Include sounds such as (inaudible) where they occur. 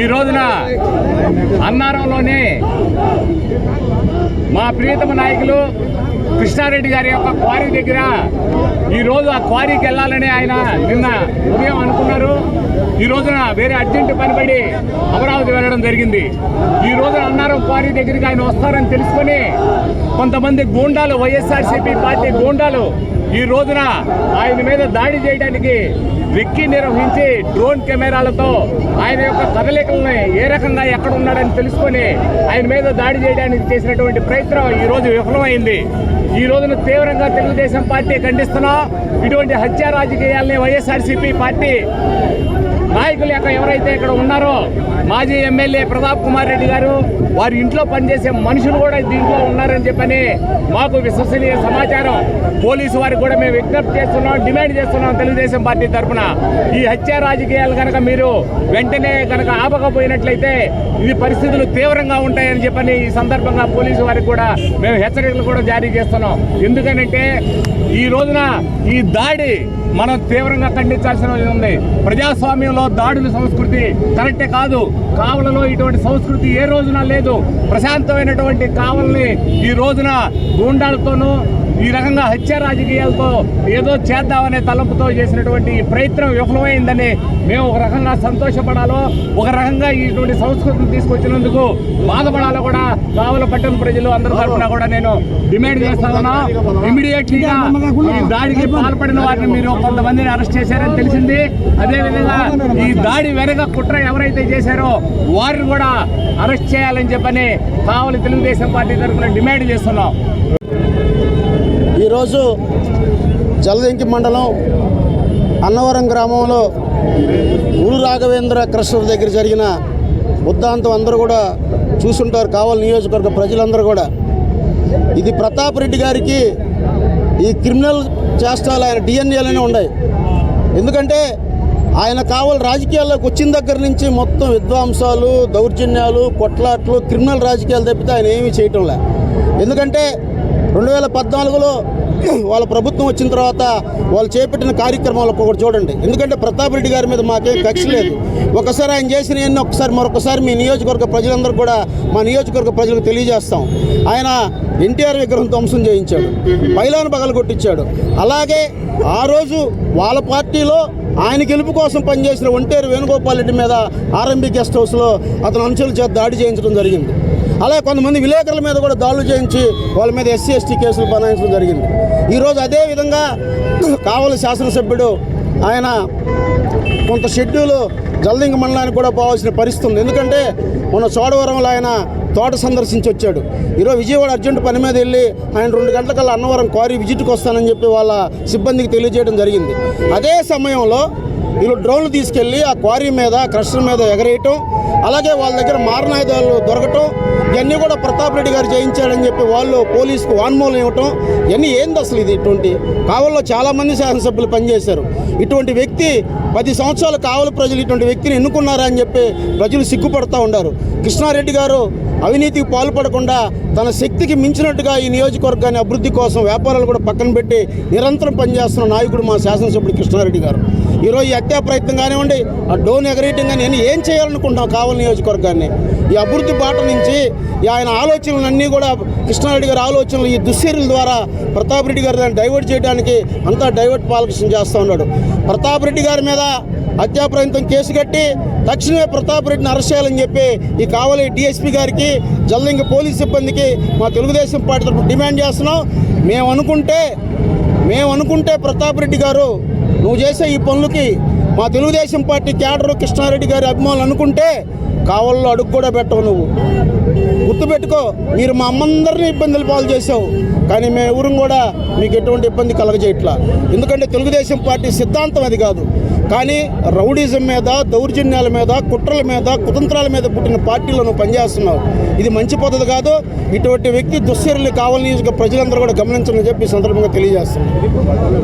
ఈ రోజున అన్నారంలోనే మా ప్రియతమ నాయకులు కృష్ణారెడ్డి గారి యొక్క క్వారీ దగ్గర ఈ రోజు ఆ క్వారీకి వెళ్ళాలని ఆయన నిన్న ఉదయం అనుకున్నారు. ఈ రోజున వేరే అర్జెంట్ పనిపడి అమరావతి వెళ్ళడం జరిగింది. ఈ రోజున అన్నారం క్వారీ దగ్గరికి ఆయన వస్తారని తెలుసుకొని కొంతమంది గూండాలు వైఎస్ఆర్సీపీ పార్టీ గూండాలు ఈ రోజున ఆయన మీద దాడి చేయడానికి వెక్కి నిర్వహించి డ్రోన్ కెమెరాలతో ఆయన యొక్క కదలికల్ని ఏ రకంగా ఎక్కడ ఉన్నాడని తెలుసుకొని ఆయన మీద దాడి చేయడానికి చేసినటువంటి ప్రయత్నం ఈ రోజు విఫలమైంది. ఈ రోజున తీవ్రంగా తెలుగుదేశం పార్టీ ఖండిస్తున్నాం ఇటువంటి హత్య రాజకీయాల్ని వైఎస్ఆర్సీపీ పార్టీ నాయకులు యొక్క ఎవరైతే ఇక్కడ ఉన్నారో మాజీ ఎమ్మెల్యే ప్రతాప్ కుమార్ రెడ్డి గారు వారి ఇంట్లో పనిచేసే మనుషులు కూడా దీంట్లో ఉన్నారని చెప్పని మాకు విశ్వసనీయ సమాచారం. పోలీసు వారికి కూడా మేము విజ్ఞప్తి చేస్తున్నాం డిమాండ్ చేస్తున్నాం తెలుగుదేశం పార్టీ తరఫున ఈ హత్య రాజకీయాలు కనుక మీరు వెంటనే కనుక ఆపకపోయినట్లయితే ఇది పరిస్థితులు తీవ్రంగా ఉంటాయని చెప్పని ఈ సందర్భంగా పోలీసు వారికి కూడా మేము హెచ్చరికలు కూడా జారీ చేస్తున్నాం. ఎందుకనంటే ఈ రోజున ఈ దాడి మనం తీవ్రంగా ఖండించాల్సిన ఉంది. ప్రజాస్వామ్యంలో దాడుల సంస్కృతి కరెక్టే కాదు. కావలలో ఇటువంటి సంస్కృతి ఏ రోజున లేదు. ప్రశాంతమైనటువంటి కావల్ని ఈ రోజున గూండాలతోనూ ఈ రకంగా హత్య రాజకీయాలతో ఏదో చేద్దామనే తలంపుతో చేసినటువంటి ప్రయత్నం విఫలమైందని మేము ఒక రకంగా సంతోషపడాలో ఒక రకంగా ఇటువంటి సంస్కృతిని తీసుకొచ్చినందుకు బాధపడాలో కూడా కావల పట్టణ ప్రజలు అందరి తరఫున కూడా నేను డిమాండ్ చేస్తా ఉన్నా. ఇమీడియట్లీగా ఈ దాడికి పాల్పడిన వారిని మీరు కొంతమందిని అరెస్ట్ చేశారని తెలిసింది. అదేవిధంగా ఈ దాడి వెనక కుట్ర ఎవరైతే చేశారో వారిని కూడా అరెస్ట్ చేయాలని చెప్పని కావలి తెలుగుదేశం పార్టీ తరఫున డిమాండ్ చేస్తున్నాం. ఈరోజు జలదింకి మండలం అన్నవరం గ్రామంలో ఊరు రాఘవేంద్ర కృష్ణుడి దగ్గర జరిగిన ఉద్దాంతం అందరూ కూడా చూసుంటారు కావాలి నియోజకవర్గ ప్రజలందరూ కూడా. ఇది ప్రతాప్ రెడ్డి గారికి ఈ క్రిమినల్ చేష్టాలు ఆయన డిఎన్ఏలోనే ఉన్నాయి. ఎందుకంటే ఆయన కావాలి రాజకీయాల్లోకి వచ్చిన దగ్గర నుంచి మొత్తం విద్వాంసాలు దౌర్జన్యాలు కొట్లాట్లు క్రిమినల్ రాజకీయాలు తప్పితే ఆయన ఏమీ చేయటం లే. ఎందుకంటే రెండు వేల పద్నాలుగులో (clears throat) వాళ్ళ ప్రభుత్వం వచ్చిన తర్వాత వాళ్ళు చేపట్టిన కార్యక్రమాలు ఒకటి చూడండి. ఎందుకంటే ప్రతాప్ రెడ్డి గారి మీద మాకేం కక్ష లేదు. ఒకసారి ఆయన చేసిన ఎన్ని ఒకసారి మరొకసారి మీ నియోజకవర్గ ప్రజలందరూ కూడా మా నియోజకవర్గ ప్రజలకు తెలియజేస్తాం. ఆయన ఎన్టీఆర్ విగ్రహం ధ్వంసం చేయించాడు. పైలాను పగలు కొట్టించాడు. అలాగే ఆ రోజు వాళ్ళ పార్టీలో ఆయన గెలుపు కోసం పనిచేసిన ఒంటేరు వేణుగోపాల్ రెడ్డి మీద ఆర్ఎంబీ గెస్ట్ హౌస్లో అతను అనుచరుల చేత దాడి చేయించడం జరిగింది. అలాగే కొంతమంది విలేకరుల మీద కూడా దాడులు చేయించి వాళ్ళ మీద ఎస్సీ ఎస్టీ కేసులు బనాయించడం జరిగింది. ఈరోజు అదే విధంగా కావలి శాసనసభ్యుడు ఆయన కొంత షెడ్యూలు జల్దింగ మండలానికి కూడా పోవాల్సిన పరిస్థితి ఉంది. ఎందుకంటే మన చోడవరంలో ఆయన తోట సందర్శించి వచ్చాడు. ఈరోజు విజయవాడ అర్జెంట్ పని మీద వెళ్ళి ఆయన రెండు గంటలకల్లా అన్నవరం క్వారీ విజిట్కి వస్తానని చెప్పి వాళ్ళ సిబ్బందికి తెలియజేయడం జరిగింది. అదే సమయంలో వీళ్ళు డ్రోన్లు తీసుకెళ్ళి ఆ క్వారీ మీద క్రషర్ మీద ఎగరేయటం అలాగే వాళ్ళ దగ్గర మారణాయుధాలు దొరకటం ఇవన్నీ కూడా ప్రతాప్ రెడ్డి గారు చేయించాడని చెప్పి వాళ్ళు పోలీసుకు వాన్మూలం ఇవ్వటం ఇవన్నీ ఏంది అసలు ఇది ఇటువంటి? కావల్లో చాలామంది శాసనసభ్యులు పనిచేశారు. ఇటువంటి వ్యక్తి పది సంవత్సరాలు కావలి ప్రజలు ఇటువంటి వ్యక్తిని ఎన్నుకున్నారా అని చెప్పి ప్రజలు సిగ్గుపడుతూ ఉన్నారు కృష్ణారెడ్డి గారు అవినీతికి పాల్పడకుండా తన శక్తికి మించినట్టుగా ఈ నియోజకవర్గాన్ని అభివృద్ధి కోసం వ్యాపారాలు కూడా పక్కన పెట్టి నిరంతరం పనిచేస్తున్న నాయకుడు మా శాసనసభ్యుడు కృష్ణారెడ్డి గారు. ఈరోజు ఈ హత్యా ప్రయత్నం కానివ్వండి ఆ డోన్ ఎగరేయటం కానీ నేను ఏం చేయాలనుకుంటున్నాం కావాలి నియోజకవర్గాన్ని? ఈ అభివృద్ధి బాట నుంచి ఆయన ఆలోచనలన్నీ కూడా కృష్ణారెడ్డి గారి ఆలోచనలు ఈ దుశ్చర్యల ద్వారా ప్రతాప్ రెడ్డి గారు దాన్ని డైవర్ట్ చేయడానికి అంతా డైవర్ట్ పాలకృష్ణ చేస్తూ ఉన్నాడు. ప్రతాప్ రెడ్డి గారి మీద హత్యా కేసు కట్టి తక్షణమే ప్రతాప్ రెడ్డిని అరెస్ట్ చేయాలని చెప్పి ఈ కావలి డిఎస్పీ గారికి జల్లింగ పోలీస్ సిబ్బందికి మా తెలుగుదేశం పార్టీ తరఫున డిమాండ్ చేస్తున్నాం. మేము అనుకుంటే మేము అనుకుంటే ప్రతాప్ రెడ్డి గారు నువ్వు చేసే ఈ పనులకి మా తెలుగుదేశం పార్టీ క్యాడర్ కృష్ణారెడ్డి గారి అభిమానులు అనుకుంటే కావల్లో అడుగు కూడా పెట్టవు నువ్వు. గుర్తుపెట్టుకో మీరు మా అమ్మందరినీ ఇబ్బందులు పాలు చేసావు కానీ మేము ఎవరు కూడా మీకు ఎటువంటి ఇబ్బంది కలగజేయట్లా. ఎందుకంటే తెలుగుదేశం పార్టీ సిద్ధాంతం అది కాదు. కానీ రౌడీజం మీద దౌర్జన్యాల మీద కుట్రల మీద కుతంత్రాల మీద పుట్టిన పార్టీలో నువ్వు పనిచేస్తున్నావు. ఇది మంచి పద్ధతి కాదు. ఇటువంటి వ్యక్తి దుశ్చర్యలు కావాలని ప్రజలందరూ కూడా గమనించాలని చెప్పి సందర్భంగా తెలియజేస్తున్నాను.